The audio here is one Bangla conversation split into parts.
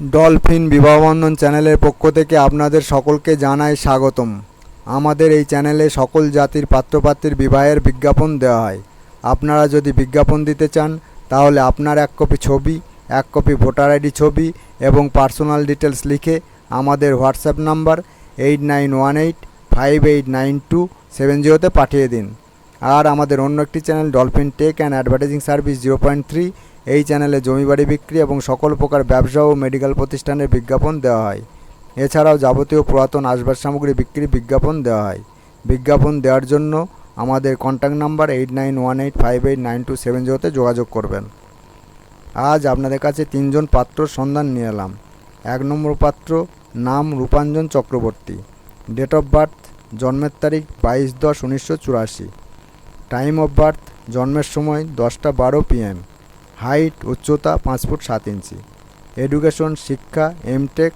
ডলফিন বিবাহবন্ধন চ্যানেলের পক্ষ থেকে আপনাদের সকলকে জানাই স্বাগতম। আমাদের এই চ্যানেলে সকল জাতির পাত্রপাত্রীর বিবাহের বিজ্ঞাপন দেওয়া হয়। আপনারা যদি বিজ্ঞাপন দিতে চান, তাহলে আপনার এক কপি ছবি, এক কপি ভোটার আইডি ছবি এবং পার্সোনাল ডিটেলস লিখে আমাদের WhatsApp number eight nine one eight five eight nine two seven জিরোতে পাঠিয়ে দিন। আর আমাদের অন্য একটি channel dolphin tech and advertising service zero point three. এই চ্যানেলে জমি বাড়ি বিক্রি এবং সকল প্রকার ব্যবসা ও মেডিকেল প্রতিষ্ঠানের বিজ্ঞাপন দেওয়া হয়। এছাড়াও যাবতীয় পুরাতন আসবাব সামগ্রী বিক্রি বিজ্ঞাপন দেওয়া হয়। বিজ্ঞাপন দেওয়ার জন্য আমাদের contact number eight nine one eight five eight nine two seven জিরোতে যোগাযোগ করবেন। আজ আপনাদের কাছে তিনজন পাত্র সন্ধান নিয়ে এলাম। এক নম্বর পাত্র নাম Rupanjan Chakraborty. Date of birth জন্মের তারিখ বাইশ দশ উনিশশো চুরাশি। টাইম অফ বার্থ জন্মের সময় দশটা বারো পিএম হাইট উচ্চতা পাঁচ ফুট সাত ইঞ্চি এডুকেশন শিক্ষা M Tech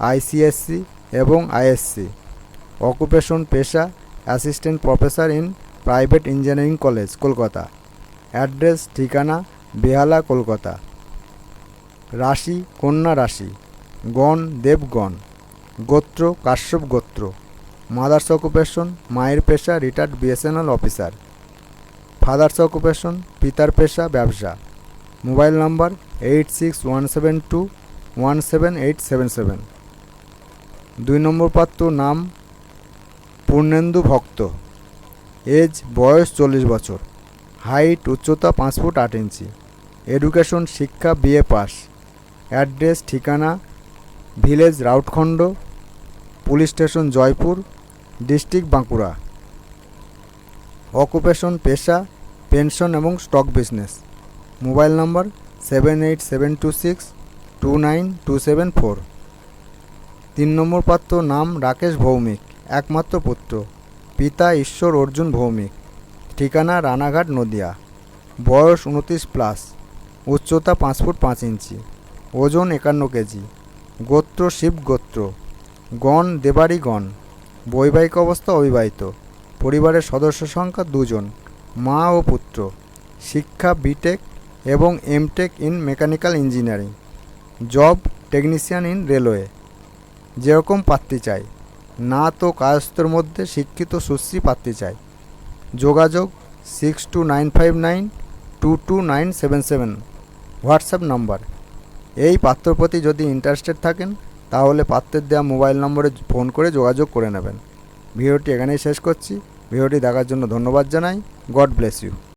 I C S C এবং আইএসসি অকুপেশন পেশা assistant professor in private engineering college Kolkata address ঠিকানা, বেহালা, কলকাতা, রাশি, কন্যা রাশি, গণ, দেবগণ, গোত্র, কাশ্যপ গোত্র মাদার্স অকুপেশন মায়ের পেশা retired B S N L officer father's occupation, পিতার পেশা, ব্যবসা। Mobile number eight six one seven two one seven eight seven seven. দুই নম্বর পাত্র নাম পূর্ণেন্দু ভক্ত। এজ, বয়স চল্লিশ বছর। হাইট, উচ্চতা পাঁচ ফুট আট ইঞ্চি। এডুকেশন, শিক্ষা, বিএ পাস। অ্যাড্রেস, ঠিকানা, village Rautkhand police station, Jaipur, district Bankura. Occupation, পেশা পেনশন এবং stock business. Mobile number seven eight seven two six two nine two seven four. তিন নম্বর পাত্র নাম রাকেশ ভৌমিক, একমাত্র পুত্র। পিতা ঈশ্বর অর্জুন ভৌমিক। ঠিকানা রানাঘাট নদিয়া। বয়স উনত্রিশ প্লাস। উচ্চতা পাঁচ ফুট পাঁচ ইঞ্চি। ওজন একান্ন কেজি। গোত্র শিব গোত্র। গণ দেবাড়ি গণ। বৈবাহিক অবস্থা অবিবাহিত। পরিবারের সদস্য সংখ্যা দুজন। মা ও পুত্র, শিক্ষা বিটেক এবং M Tech in mechanical engineering job technician in railway যেরকম পাত্রী চাই, না তো কায়স্থের মধ্যে শিক্ষিত সুশ্রী পাত্রী চাই। যোগাযোগ six two nine five nine two two nine seven seven WhatsApp number. এই পাত্রর প্রতি যদি ইন্টারেস্টেড থাকেন, তাহলে পাত্রের দেওয়া মোবাইল নম্বরে ফোন করে যোগাযোগ করে নেবেন। ভিডিওটি এখানেই শেষ করছি। ভিডিওটি দেখার জন্য ধন্যবাদ জানাই। God bless you.